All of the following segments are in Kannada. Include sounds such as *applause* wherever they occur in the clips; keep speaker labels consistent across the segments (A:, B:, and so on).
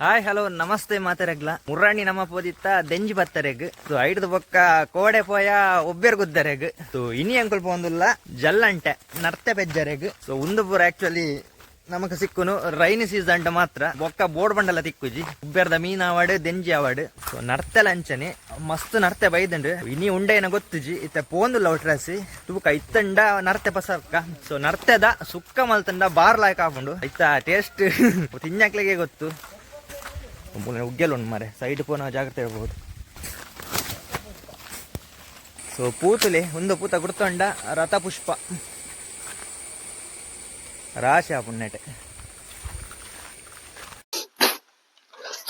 A: ಹಾಯ್ ಹಲೋ ನಮಸ್ತೆ ಮಾತರಗ್ಲ. ಮುರ್ರಾಣಿ ನಮ್ಮ ಪೋದಿತ್ತ ದೆಂಜಿ ಬತ್ತರೆಗ್. ಸೊ ಐಡ್ದು ಬೊಕ್ಕ ಕೋಡೆ ಪೋಯ ಒಬ್ಬೆರ್ ಗುದ್ದರೆಗ್. ಸೊ ಇನಿ ಅಂಕಲ್ ಪೋಂದುಲ್ಲ ಜಲ್ಲಂಟೆ, ನರ್ತೆ ಬೆಜ್ಜರೆಗ್. ಸೊ ಉಂದು ಪೂರ ಆಕ್ಚುಲಿ ನಮಕ್ ಸಿಕ್ಕುನು ರೈನಿ ಸೀಸನ್ ಮಾತ್ರ. ಬೊಕ್ಕ ಬೋರ್ಡ್ ಬಂಡಲ ತಿಕ್ಕುಜಿ. ಉಬ್ಬೆರ್ದ ಮೀನ್ ಆವಾಡ್, ದೆಂಜಿ ಆವಾಡ್. ಸೊ ನರ್ತೆ ಲಂಚನೆ, ಮಸ್ತ್ ನರ್ತೆ ಬೈದಂಡ್. ಇನಿ ಉಂಡೆನ ಗೊತ್ತುಜಿ, ಇತ್ತ ಪೋಂದುಲ್ಲ ಒಟ್ರಾಸಿ. ತೂಕ ಇತ್ತಂಡ ನರ್ತೆ ಪಸಕ್ಕ ಸೊ ನರ್ತೆದ ಸುಕ್ಕ ಮಲ್ತಂಡ ಬಾರ್ ಲಾಯ್ಕ್ ಹಾಕೊಂಡು ಇತ್ತ ಟೇಸ್ಟ್ *laughs* ತಿನ್ನಕ್ಲಿಗೆ ಗೊತ್ತು. ಉಗ್ಗೆಲ್ಲ ಉಂಟು ಮಾರೆ ಸೈಡ್ ಪೋನ ಜಾಗ್ರತೆ ಇರ್ಬೋದು. ಸೊ ಪೂತುಲೆ ಒಂದು ಪೂತ ಗುರ್ತೊಂಡ ರಥಪುಷ್ಪ. ರಾಶಿ ಆ ಪುಣ್ಯಟೆ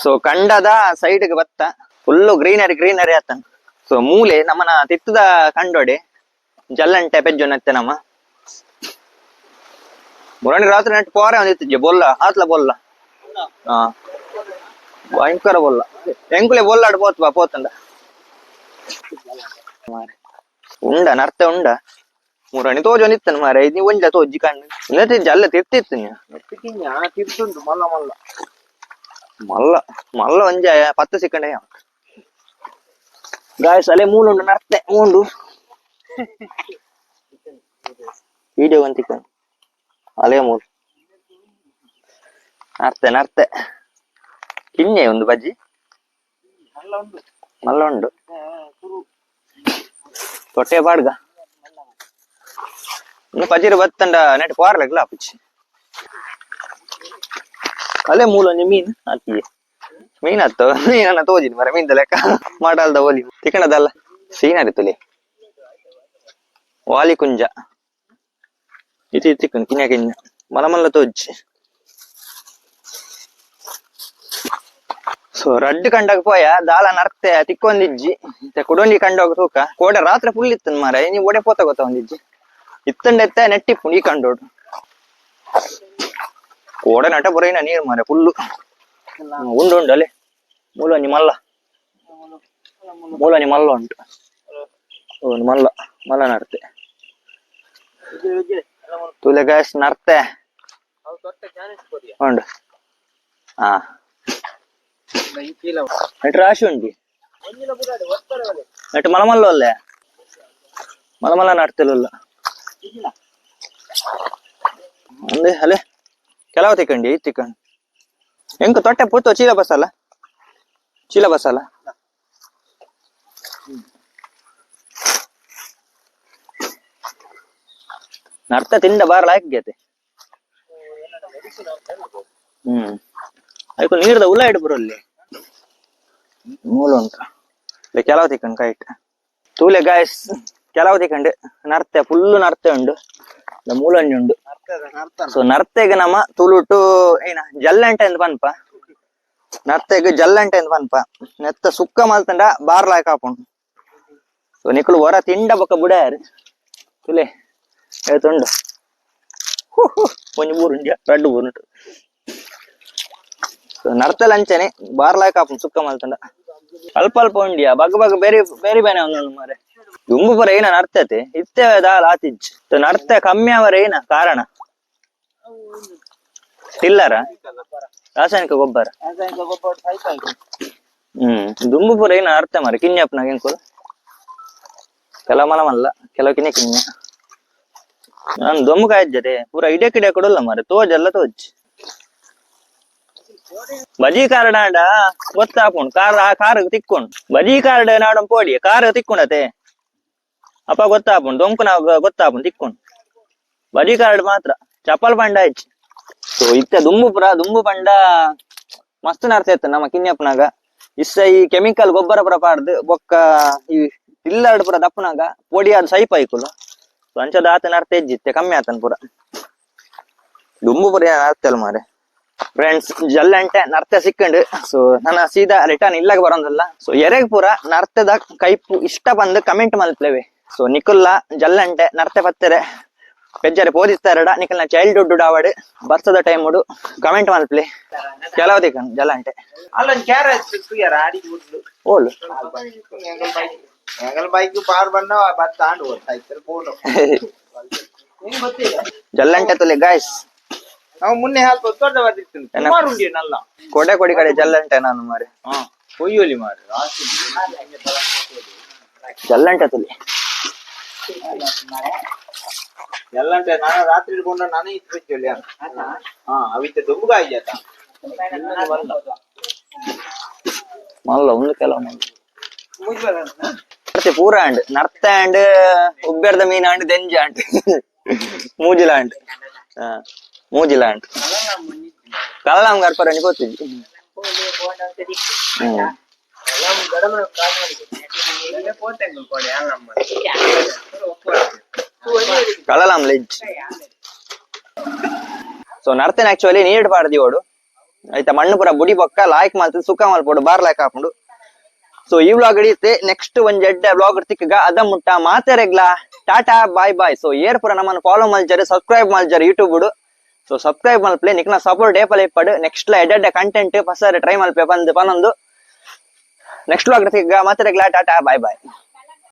A: ಸೊ ಕಂಡದ ಸೈಡ್ಗೆ ಬತ್ತ. ಫುಲ್ಲು ಗ್ರೀನರಿ ಗ್ರೀನರಿ ಆತನ್ ಸೊ ಮೂಲೆ ನಮ್ಮನ ತಿತ್ತದ ಕಂಡೋಡೆ ಜಲ್ಲಂಟೆ ಪೆಜ್ಜು ನತ್ತೆ ನಮ್ಮ. ಮುರಣಿ ರಾತ್ರಿ ನೆಟ್ಟು ಪೋರೆ ಒಂದಿತ್ತು ಬೊಲ್ಲ ಆತ್ಲ ಬೊಲ್ಲ. ಹಾ. ಭಯಂಕರ ಬೊಲ್ಲ ಎಂಕುಲೆ ಬೊಲ್ಲಾಡ್ ಪೋತ್ ಬಾ ಪೋತಂಡ ಮಾರೆ ಉಂಡ ನರ್ತೆ ಉಂಡ. ಮುರಣಿ ತೋಜು ನಿತ್ತನ್ ಮಾರೆ ಇದು ಒಂಜ ತೋಜಿ ಕಣ್ಣು. ಇನ್ನತೆ ಜಲ್ಲ ತಿರ್ತಿತ್ತು
B: ತಿರ್ಸುಂಟು ಮಲ್ಲ ಮಲ್ಲ.
A: ಮಲ್ಲ ಮಲ್ಲ ಒಂಜ ಪತ್ತು ಸಿಕ್ಕಂಡೆ ಗಾಯಸ್ ಅಲೆ ಮೂಲುಂಡು ನರ್ತೆ ಮೂಂಡು. ವಿಡಿಯೋ ಒಂತಿಕ್ಕ ಅಲೆ ಮೂಲು. ನರ್ತೆ ನರ್ತೆ. ಕಿನ್ನೆ ಒಂದು ಬಜ್ಜಿ?
B: ಮಲ್ಲ
A: ಉಂಡು ತೊಟ್ಟೆ ಬಾಡ್ಗ. ಇನ್ನು ಪಜಿರು ಬತ್ತಂಡ ನೆಟ್ ಪಾರ್ಲಗ್ಲ ಅಪ್ಪಚ್ಚಿ ಅಲ್ಲೇ ಮೂಲ ಒಂಜಿ ಮೀನ್ ಹಾಕಿಯ ಮೀನ್ ಹತ್ತು? ಮೀನನ್ನ ತೋಜಿನಿ ಮರ ಮೀನ್ದ ಲೆಕ್ಕ. ಮಾಡಲ್ದ ಓಲಿ ತಿಕ್ಕಣದಲ್ಲ ಸೀನರಿ ತುಲಿ. ವಾಲಿ ಕುಂಜ ಇತಿ ತಿಕ್ಕ ಕಿನ್ಯ ಕಿನ್ಯ. ಮಲ ಮಲ್ಲ ತೋಜಿ ರಡ್ಡ್ ಕಂಡಾಗ ಪೋಯ ದಾಲ ನರ್ತೆ ತಿಕ್ಕೊಂದಿಜ್ಜಿ ಮತ್ತೆ ಕುಡೊಂಡಿ ಕಂಡೋಗ ತೂಕ. ಕೋಡೆ ರಾತ್ರಿ ಫುಲ್ ಇತ್ತನ್ ಮಾರ ನೀ ಒಡೆ ಪೋತ ಗೊತ್ತ ಒಂದಿಜ್ಜಿ ಇತ್ತಂಡೆತ್ತ ನೆಟ್ಟಿ ಪುಣಿ ಕಂಡೋಡು. ಕೋಡೆ ನಟ ಬರೀನ ನೀರ್ ಮಾರೆ ಫುಲ್ಲು ಉಂಡು ಉಂಡು ಅಲೆ. ಮೂಲ ನಿಮ್ಮಲ್ಲ ಮೂಲ ನಿಮ್ಮಲ್ಲ ಉಂಟು. ಮಲ್ಲ ಮಲ್ಲ ನರ್ತೆ. ತುಲೆ ಗ್ಯಾಸ್ ನರ್ತೆ. ಉಂಡು. ಹಾ
B: ಈ ಚೀಲ ಉಂಟು.
A: ನೆಟ್ ರಾಶಿ ಉಂಟಿ
B: ಒಂದಿನ ಬುಡಾಡಿ, ಒತ್ತಾರೆ ಒಲೆ.
A: ನೆಟ್ ಮಲಮಲ್ಲ ಅಲ್ಲೇ ಮಲಮಲ್ಲ ನಡ್ತಿಲ್ಲ
B: ಇದಿಲ್ಲ.
A: ಅಂದೆ ಅಲೆ ಕೆಲವು ತಿಕ್ಕಂಡಿ ತಿಕ್ಕಂಡು ಎಂಕ ತೊಟ್ಟೆ ಪೂತು ಚೀಲ ಬಸ್ಸಲ್ಲ ಚೀಲ ಬಸ್ಸಲ್ಲ ನರ್ತ ತಿಂದ ಬಾರ ಲಾಯ್ಕೈತೆ ಹ್ಮ್ ಅದಕ್ಕೆ ನೀರ್ದ ಉಲ್ಲ ಇಡು ಬರಲ್ಲಿ ಮೂಲ ಉಂಟು ಇಲ್ಲ ಕೆಲವು ತಿಕ್ಕಂಡು ಕೈಟ್ ತೂಲೆ ಗಾಯಸ್ ಕೆಲವು ತಿಕ್ಕಂಡು ನರ್ತೆ ಫುಲ್ಲು ನರ್ತೆ ಉಂಡು ಮೂಲಂಜಿ ಉಂಡು. ಸೊ ನರ್ತೆಗೆ ನಮ್ಮ ತುಳುಟು ಏನ ಜಲ್ಲಂಟೆ ಎಂದು ಪನ್ಪ ನರ್ತೆಗೆ ಜಲ್ಲಂಟೆ ಎಂದು ಪನ್ಪ ನೆತ್ತ ಸುಕ್ಕ ಮಲ್ತಂಡ ಬಾರ್ಲಾಯ್ ಕಾಪುಂಡು ಸೊ ನಿಕ್ಳು ಹೊರ ತಿಂಡ ಬೊಕ್ಕ ಬುಡಾರು ತುಲೆ ಹೇಳ್ತುಂಡು. ಒಂಜಿ ಬೂರುಂಡ್ಯ ರಡ್ಡು ಬೂರುಂಟು ಸೊ ನರ್ತಲಂಚನೆ ಬಾರ್ಲಾಕ್ ಕಾಪುಂಡು ಸುಕ್ಕ ಮಲ್ತಂಡ. ಅಲ್ಪ ಅಲ್ಪ ಉಂಡಿಯ, ಬಗ್ ಬಗ್ ಬೇರೆ ಬೇರೆ ಬೇನೆ ಒಂದೊಂದು ಮಾರೆ. ದುಂಬು ಪರ ಏನ ನರ್ತತೆ? ಇತ್ತೆ ದಾಲ್ ಆತಿಜ್ ನರ್ತ ಕಮ್ಮಿ ಅವರ ಏನ ಕಾರಣ? ಟಿಲ್ಲರ? ರಾಸಾಯನಿಕ ಗೊಬ್ಬರ. ಹ್ಮ್. ದುಂಬು ಪುರ ಏನ ಅರ್ಥ ಮಾರ? ಕಿನ್ಯಪ್ಪನಾಗ ಏನ್ಕೊಲ್ ಕೆಲವು ಮಲ ಮಲ್ಲ ಕೆಲವು ಕಿನ್ಯ ಕಿನ್ಯ ನಾನು ದೊಂಬು ಕಾಯ್ದೆ ಪೂರ ಇಡೆ ಕಿಡೆ ಕೊಡಲ್ಲ ಮಾರೆ. ತೋಜಲ್ಲ ತೋಜ್. ಬಜಿ ಕಾರ್ಡ್ ಆಂಡ ಗೊತ್ತಾಪುಂಡು ಕಾರ್, ಆ ಕಾರ್ ತಿಕ್ಕೊಂಡು. ಬಜಿ ಕಾರ್ಡ್ ನಾಡ ಪೋಡಿ, ಕಾರ್ ತಿಕ್ಕೊಂಡತೆ ಅಪ್ಪ ಗೊತ್ತಾಪುಂಡು ದೊಂಕು ನಾವು ಗೊತ್ತಾಪುಂಡು ತಿಕ್ಕೊಂಡು. ಬಜಿ ಕಾರ್ಡ್ ಮಾತ್ರ, ಚಪ್ಪಲ್ ಬಂಡ ಹೆಚ್ಚು ಸೊ, ಇತ್ತೆ ದುಂಬು ಪುರ, ದುಂಬು ಬಂಡ ಮಸ್ತ್ ನರ್ತ ಇತ್ತು ನಮ್ಮ ಕಿನ್ಯಪ್ಪನಾಗ. ಇಸ್ಸ ಈ ಕೆಮಿಕಲ್ ಗೊಬ್ಬರ ಪುರ ಪಾಡ್ದು, ಬೊಕ್ಕ ಈ ಟಿಲ್ಲರ್ಡ್ ಪುರ ದಪ್ಪನಾಗ ಪೊಡಿ ಆದ್ ಸೈಪ್ ಸೊ ಅಂಚದ ಆತನ ಅರ್ಥ ಎಜ್ಜಿತ್ತೆ ಕಮ್ಮಿ ಆತನ್ ಪುರ. ದುಂಬು ಪುರ ಅರ್ಥ ಮಾರೆ? ಫ್ರೆಂಡ್ಸ್ ಜಲ್ಲಂಟೆ ನರ್ತೆ ಸಿಕ್ಕಂಡು. ಸೊ ನನ್ನ ಸೀದಾ ರಿಟರ್ನ್ ಇಲ್ಲಾಗ ಬರೋದಲ್ಲ. ಸೊ ಎರೆಗ್ ಪೂರ ನರ್ತದ ಕೈಪು ಇಷ್ಟ ಬಂದು ಕಮೆಂಟ್ ಮಲ್ಪ್ಲೇವೆ ಸೊ ನಿಕುಲ್ಲ ಜಲ್ಲಂಟೆ ನರ್ತೆ ಪತ್ತೆರೆ ಪೆಜ್ಜರೆ ಪೋದಿಸ್ತಾರಡ ನಿಕಲ್ನ ಚೈಲ್ಡ್ಹುಡ್ ಆವಡ್ ಬರ್ತದ ಟೈಮ್ ಉಡು. ಕಮೆಂಟ್ ಮಲ್ಪ್ಲಿ ಕೆಲವು ದಿಕ್ಕನ್ ಜಲ್ಲಂಟೆ
B: ಎಂಗಲ್ ಬೈಕ್ ಪಾರ್
A: ಜಲ್ಲಂಟೆ ತುಲೆ ಗಾಯ್ಸ್
B: ನಾವು ಮುನ್ನೆ ಹಾಲ್ತು ದೊಡ್ಡ ಬರ್ತಿತ್ತು
A: ಎನ್ನ-
B: ಸುಮಾರು ಉಂಡಿ ನಲ್ಲ
A: ಕೊಡೆ ಕೊಡಿ ಕಡೆ ಜಲ್ಲಂಟೆ ನಾನು ಮಾರಿ
B: ಹಾ ಕೊಯ್ಯೋಲಿ ಮಾರು
A: ಜಲ್ಲಂಟೆ ತುಲಿ
B: ಎಲ್ಲಂటే ನಾನು ರಾತ್ರಿ ಇಟ್ಕೊಂಡ ನಾನೇ ಇಟ್ಬಿಟ್ಟಲ್ಲಿ ಹಾ ಅವಿತ್ತೆ ದುಂಬುಗ ಆಯ್ತ
A: ಮಲ್ಲ ಒಂದು ಕೆಲವು ಮಲ್ಲ ಮತ್ತೆ ಪೂರ ಅಂಡ್ ನರ್ತ ಅಂಡ್ ಉಬ್ಬೆರ್ದ ಮೀನ್ ಅಂಡ್ ದೆಂಜ ಅಂಡ್ ಮೂಜಿಲ ಅಂಡ್ ಹಾ ಮೂಜಿಲ ಅಂಡ್ ಕಲ್ಲಂ ಗರ್ಪರ ಗೊತ್ತಿದ್ದಿ ಹ್ಮ್. ಕಳಲಾಂ ಲೆಜ್. ಸೊ ನರ್ತೇನೆ ಆಕ್ಚುಲಿ ನೀಡ್ ಪಾಡ್ದಿ ಓಡು. ಆಯ್ತಾ, ಮಣ್ಣು ಪೂರ ಬುಡಿ ಬೊಕ್ಕ ಲಾಯ್ಕ್ ಮಾಲ್ತು ಸುಖ ಮಲ್ಪೋಡು ಬಾರ್ ಲಾಯ್ಕ್ ಹಾಕೊಂಡು ಸೊ ಈ ವ್ಲಾಗ್ ಹಿಡಿಯುತ್ತೆ ನೆಕ್ಸ್ಟ್ ಒಂದ್ ಎಡ್ಡೆ ವ್ಲಾಗ್ ತಿಕ್ಕಗ ಅದ ಮುಟ್ಟ, ಮಾತೆರೆಗ್ಲ, ಟಾಟಾ ಬಾಯ್ ಬಾಯ್ ಸೊ ಏರ್ ಪುರ ನಮ್ಮನ್ನು ಫಾಲೋ ಮಾಡ್ಜರಿ ಸಬ್ಸ್ಕ್ರೈಬ್ ಮಲ್ಜರ್ ಯೂಟ್ಯೂಬ್ ಸಬ್ಸ್ಕ್ರೈಬ್ ಮಲ್ಪ್ಲೆ, ನಿಕ್ನ ಸಪೋರ್ಟ್ ಏಪಲ್ ಇಪ್ಪಡು ನೆಕ್ಸ್ಟ್ ಎಡ್ಡೆ ಕಂಟೆಂಟ್ ಫಸ್ಟ್ ಟ್ರೈ ಮಲ್ಪೆ, ಬಂದು ಪನೊಂದು ನೆಕ್ಸ್ಟ್ ವ್ಲಾಗ್ ಮಾತ್ರ ಮಾತೆರೆಗ್ಲ ಟಾಟಾ ಬಾಯ್ ಬಾಯ್